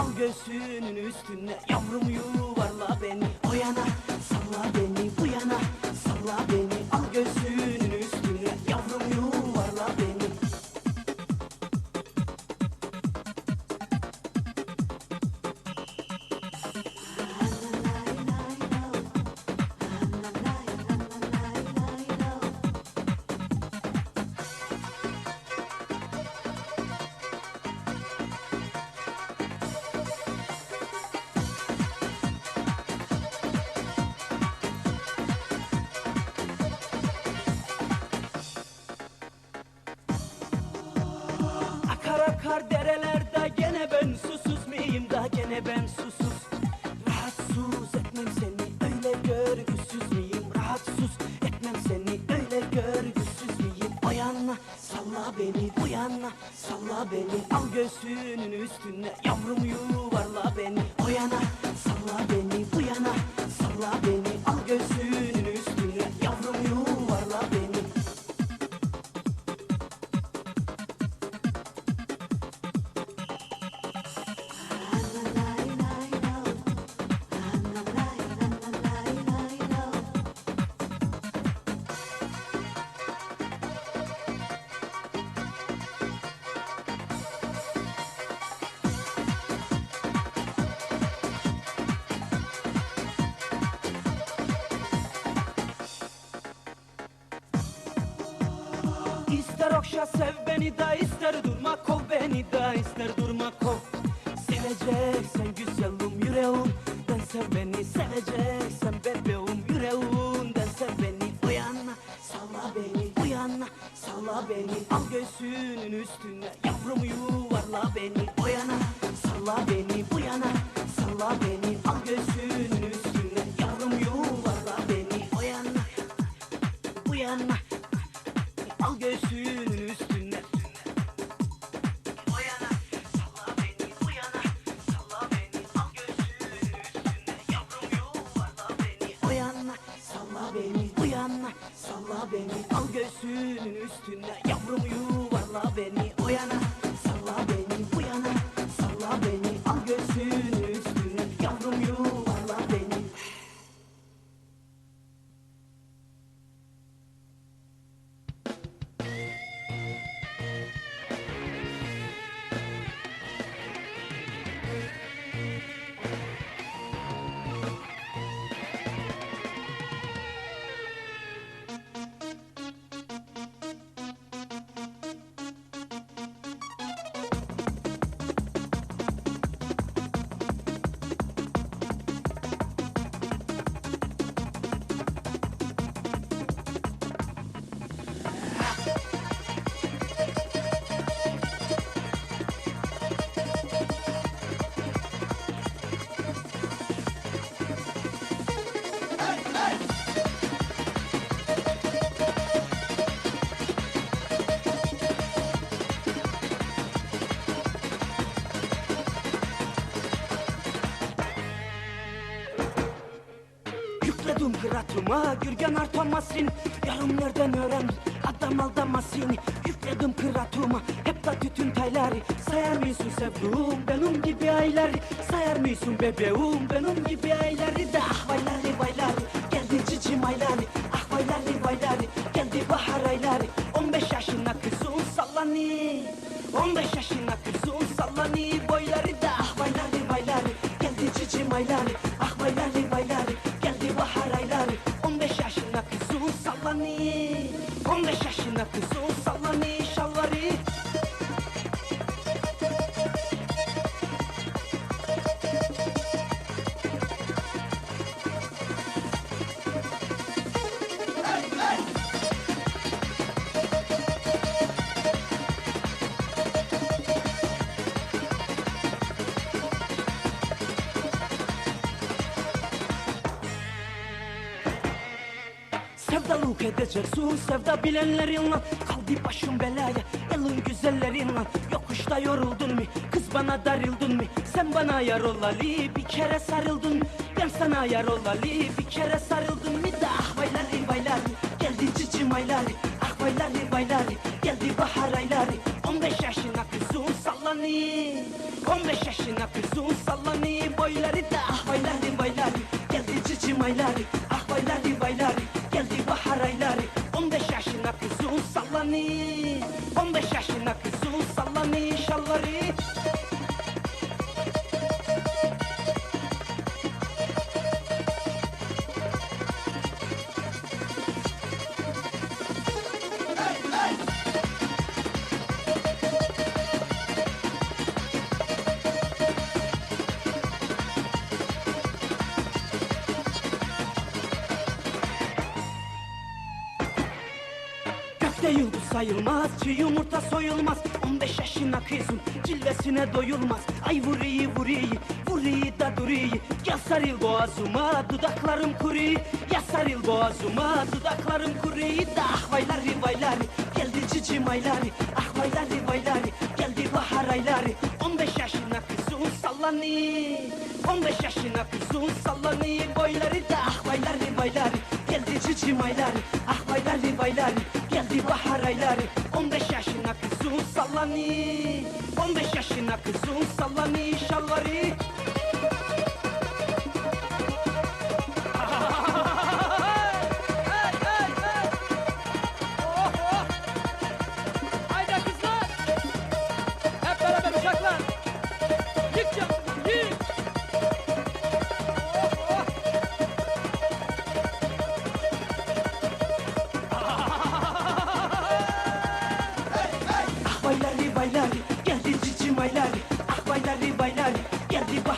Al göğsünün üstüne yavrum yuvarla beni. O yana salla beni bu yana salla beni da gene ben susuz. Rahatsız etmem seni. Öyle görgüsüz müyüm Rahatsız etmem seni. Öyle görgüsüz müyüm O yana salla beni bu yana salla beni. Al göğsünün üstüne yavrum yuvarla İster okşa sev beni de ister. Durma kov beni de ister. Durma kov. Seveceksen güzelim yüreğimden sev beni Seveceksen bebeğim yüreğimden sev beni O yana salla beni bu yana salla beni. Al göğsünün üstüne. Yavrum yuvarla beni O yana salla beni bu yana salla beni beni. Al göğsünün üstüne yavrum yuvarla beni O yana kıratıma gürgen artamasın Yarım nereden öğren adam aldamasın. Yükledim kıratıma hep de tütün tayları. Sayar mısın sevduğum benim gibi ayları? Sayar mısın bebeğim benim gibi ayları Da? Ah vayları vayları geldi cicim ayları. Ah vayları vayları geldi bahar ayları. 15 yaşına kızım sallanı 15 yaşına kızım sallanı. Boyları da ah vayları vayları geldi cicim ayları Sevdalık edeceksin sevda bilenler yanına Kaldı başım belaya. Elin güzellerin lan. Yokuşta yoruldun mu Kız bana darıldın mı? Sen bana yar olalı Bir kere sarıldın. Ben sana yar olalı Bir kere sarıldın mı? Da Ah baylari baylari Geldi cicim ayları. Ah baylari baylari Geldi bahar ayları. 15 yaşına kızım sallanıyor 15 yaşına kızım sallanıyor Boyları da ah baylari baylari Geldi cicim ayları. Ah baylari baylari sayılmaz, çiğ yumurta soyulmaz. 15 yaşına kızım, cilvesine doyulmaz. Ay vuruyu vuruyu, vuruyu da duruyu Ya sarıl boğazıma, dudaklarım kuruyu Ya sarıl boğazıma, dudaklarım kuruyu da Ah vaylari vaylari, geldi cicim ayları. Ah vaylari vaylari, geldi bahar ayları. 15 yaşına kızım sallanıyor. 15 yaşına kızım sallanıyor. Boyları da ah vaylari vaylari Geldi cicim ayları Ah vaylari vaylari Geldi bahar ayları 15 yaşına kızım sallanıyor 15 yaşına kızım sallanıyor şalvarı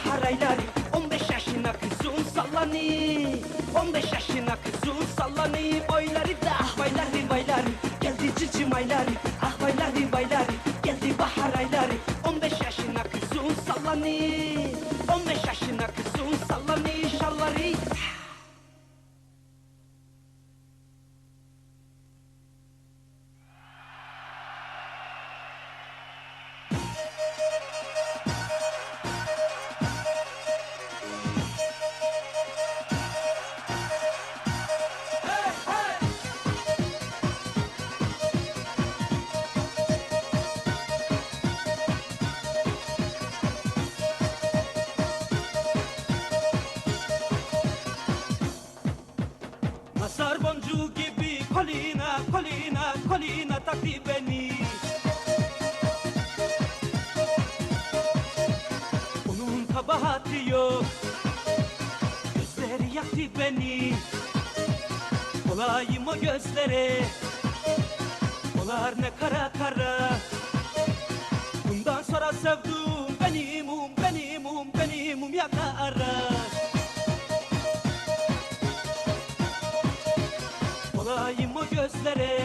Geldi bahar ayları 15 yaşına kızım sallanıyor 15 yaşına kızım sallanıyor Boyları da vaylari vaylari Geldi cicim ayları Masar boncuğu gibi kolina kolina kolina taktı beni Onun kabahati yok. Gözleri yaktı beni Olayım o gözlere. Olar ne kara kara. Bundan sonra sevduğum benimum benimum benimum ya o gözlere.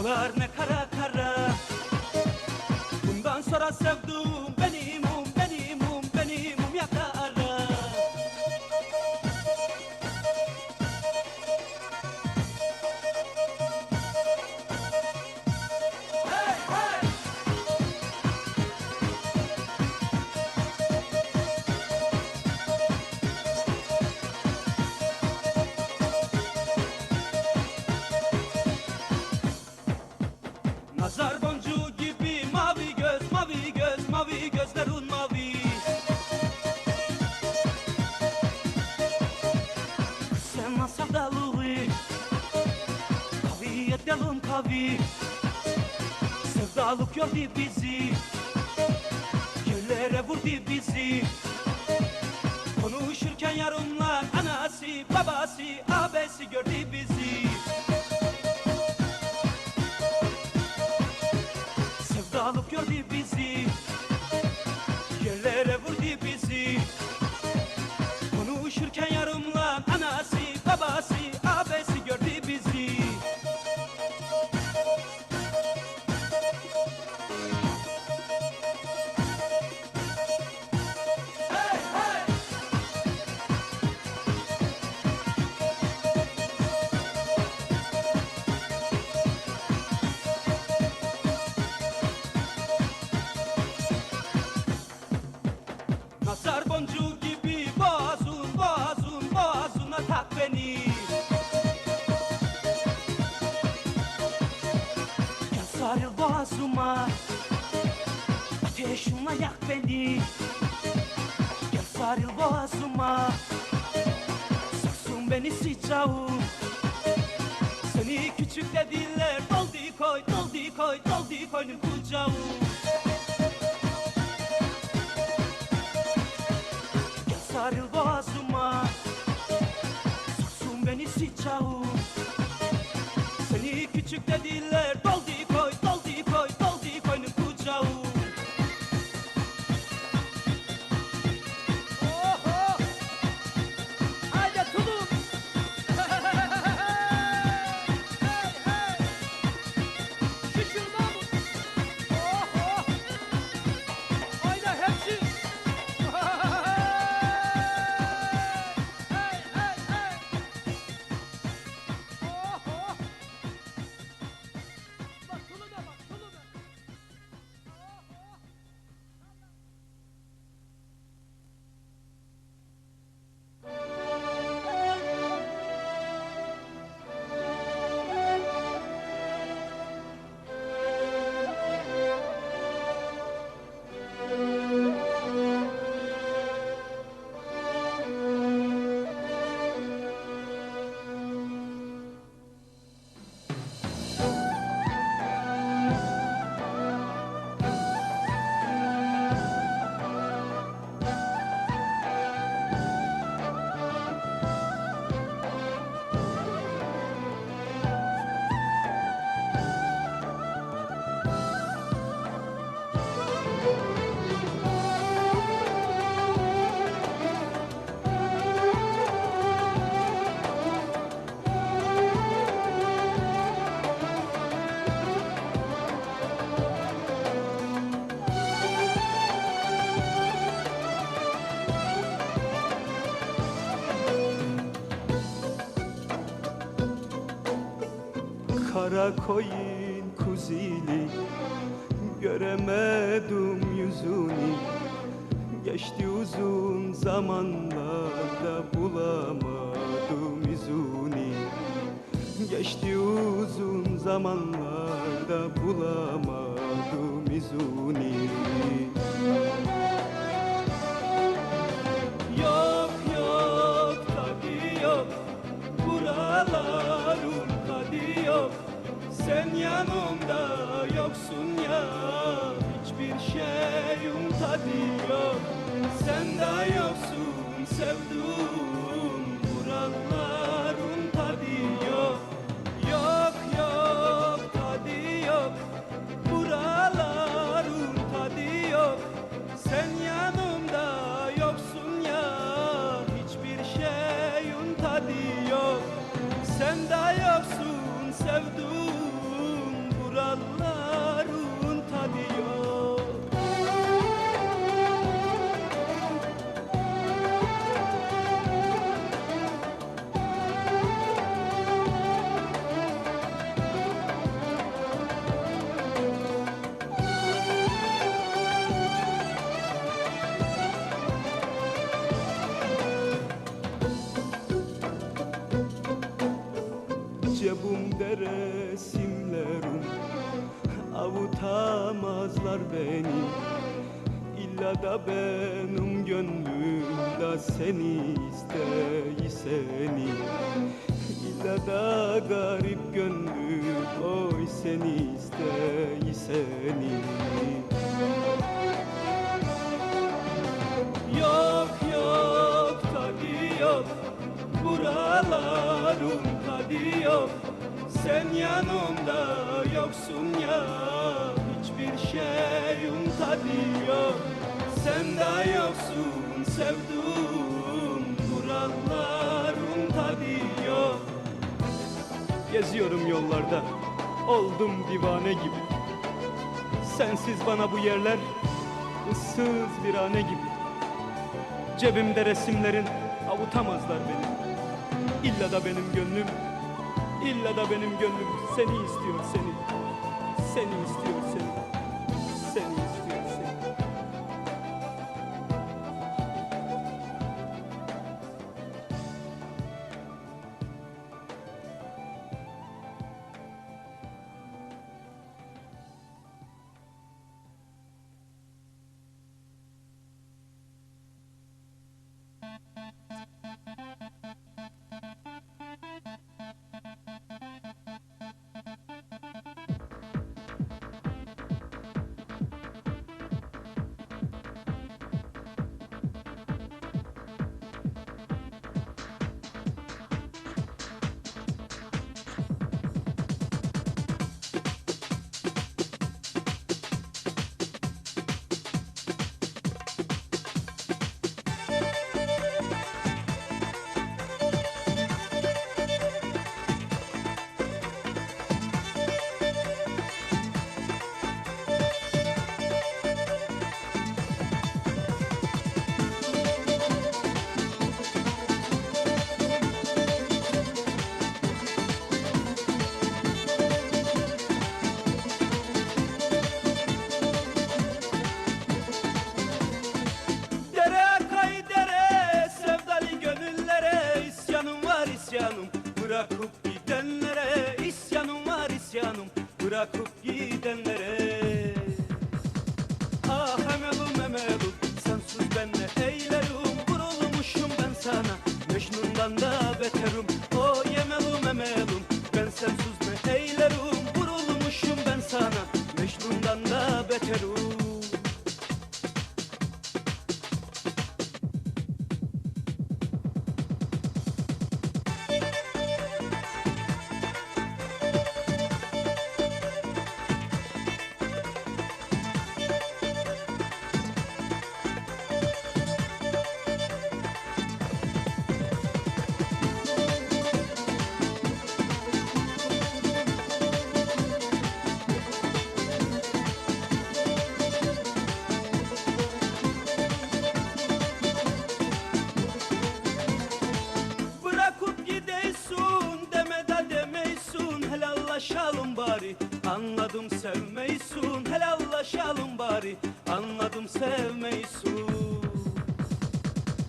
Olar ne kara kara. Bundan sonra sevduğum kavi. Sevdalık yordu bizi, yerlere vurdu bizi. Konuşurken yarınlar Nazar boncuğu gibi boğazın boğazın boğazına tak beni. Gel sarıl boğazıma Ateşinle yak beni. Gel sarıl boğazıma Sarsın beni sıcağım Seni küçük dediler Doldu koy, doldu koy, doldu koynum kucağım sıcağım Seni küçük dediler Kara koyun kuzili Göremedim yüzünü. Geçti uzun zamanlarda bulamadım yüzünü. Geçti uzun zamanlarda bulamadım yüzünü Sen yanımda yoksun ya Hiçbir şeyin tadı yok Sen de yoksun sevduğum Cebimde resimlerim Avutamazlar beni. İlla da benim gönlümde seni isteyi seni İlla da garip gönlüm oy seni isteyi seni Yok yok tadı yok. Buraların tadı yok Sen yanımda yoksun ya Hiçbir şeyin tadı Sen de yoksun sevduğum Buraların tadı yok Geziyorum yollarda Oldum divane gibi. Sensiz bana bu yerler ıssız bir hane gibi. Cebimde resimlerin avutamazlar beni. İlla da benim gönlüm İlla da benim gönlüm seni istiyor seni. Seni istiyor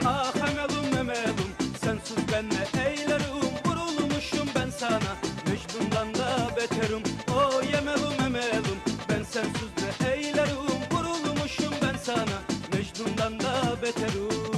Ah emelum emelum sensiz ben ne eylerim? Vurulmuşum ben sana. Mecnun'dan da beterim. O oh, yemelum emelum ben sensiz ne eylerim? Vurulmuşum ben sana. Mecnun'dan da beterim.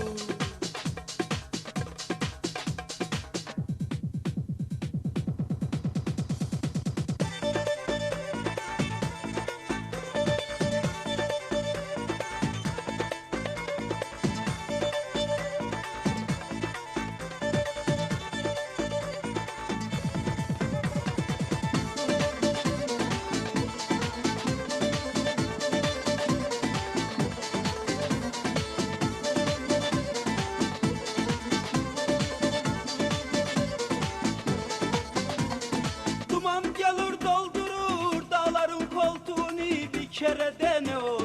içeride ne?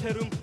테름